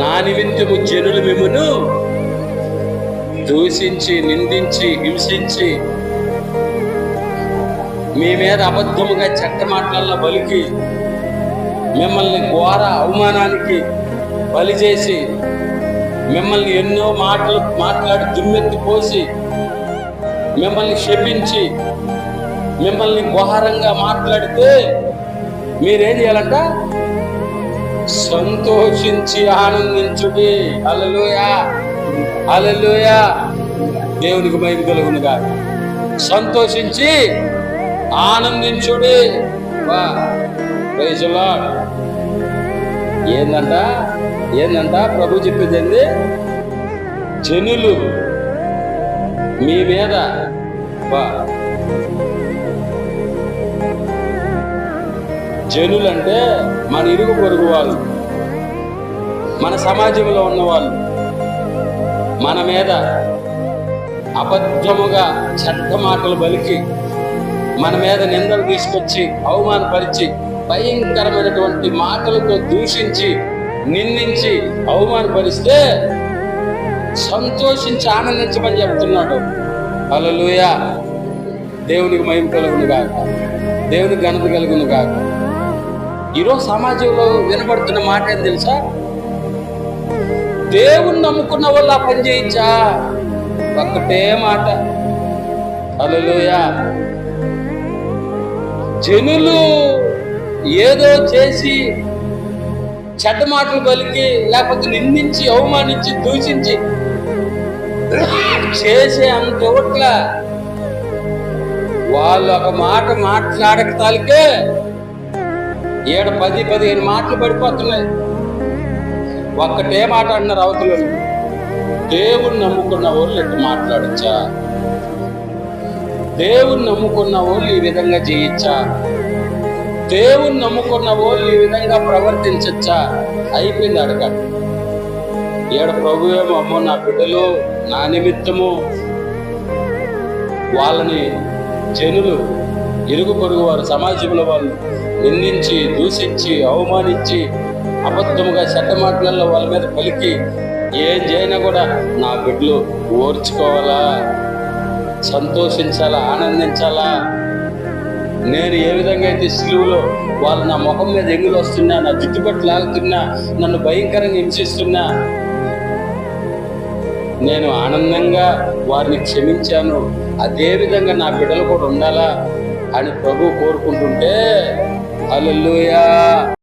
నా నిమిత్తము జనులు మిమ్మను? దూషించి నిందించి హింసించి మీ మీద అబద్ధముగా చెట్ట మాటల బలికి మిమ్మల్ని ఘోర అవమానానికి బలి చేసి మిమ్మల్ని ఎన్నో మాటలు మాట్లాడి దుమ్మెత్తి పోసి మిమ్మల్ని శపించి మిమ్మల్ని ఘోరంగా మాట్లాడితే మీరేం చేయాలంట? సంతోషించి ఆనందించుడి. అలలుయా అలలుయా దేవునికి భయం కలుగును కాదు సంతోషించి ఆనందించుడి. వా. ఏందంట? ఏందంట? ప్రభు చెప్పింది జనులు మీ మీద జనులు అంటే మన ఇరుగు పొరుగు వాళ్ళు మన సమాజంలో ఉన్న వాళ్ళు మన మీద అబద్ధముగా చెడ్డ మాటలు బలికి మన మీద నిందలు తీసుకొచ్చి అవమానపరిచి భయంకరమైనటువంటి మాటలతో దూషించి నిందించి అవమానపరిస్తే సంతోషించి ఆనందించమని చెప్తున్నాడు. హల్లెలూయా. దేవునికి మహిమ కలుగును కాక దేవునికి ఘనత కలుగును కాక ఈరోజు సమాజంలో వినబడుతున్న మాట ఏం తెలుసా? దేవుని నమ్ముకున్న వాళ్ళు ఆ పని చేయించా? ఒక్కటే మాట. అలలుయా జనులు ఏదో చేసి చెడ్డ మాటలు పలికి లేకపోతే నిందించి అవమానించి దూషించి చేసే అంత ఇవ్వట్ల వాళ్ళు ఒక మాట మాట్లాడక తాలికే ఏడు పది పదిహేను మాటలు పడిపోతున్నాయి. ఒక్కటే మాట అన్నారు అవతల దేవుణ్ణి నమ్ముకున్న వాళ్ళు ఎట్టు మాట్లాడచ్చా దేవుణ్ణి నమ్ముకున్న వాళ్ళు ఈ విధంగా చేయొచ్చా దేవుణ్ణి నమ్ముకున్న వాళ్ళు ఈ విధంగా ప్రవర్తించచ్చా? అయిపోయింది అడగ. ఏడ ప్రభువేమో అమ్మో నా బిడ్డలు నా నిమిత్తము వాళ్ళని జనులు ఇరుగు పొరుగు వారు సమాజంలో వాళ్ళు నిందించి దూషించి అవమానించి అబద్ధముగా చెడ్డ మాటలలో వాళ్ళ మీద పలికి ఏం చేయనా కూడా నా బిడ్డలు ఓర్చుకోవాలా? సంతోషించాలా? ఆనందించాలా? నేను ఏ విధంగా అయితే సిలువులో వాళ్ళు నా ముఖం మీద ఎంగులు వస్తున్నా నా జుట్టుపట్టు లాగుతున్నా నన్ను భయంకరంగా హింసిస్తున్నా నేను ఆనందంగా వారిని క్షమించాను. అదే విధంగా నా బిడ్డలు కూడా ఉండాలా? అని ప్రభు కోరుకుంటుంటే హల్లెలూయా.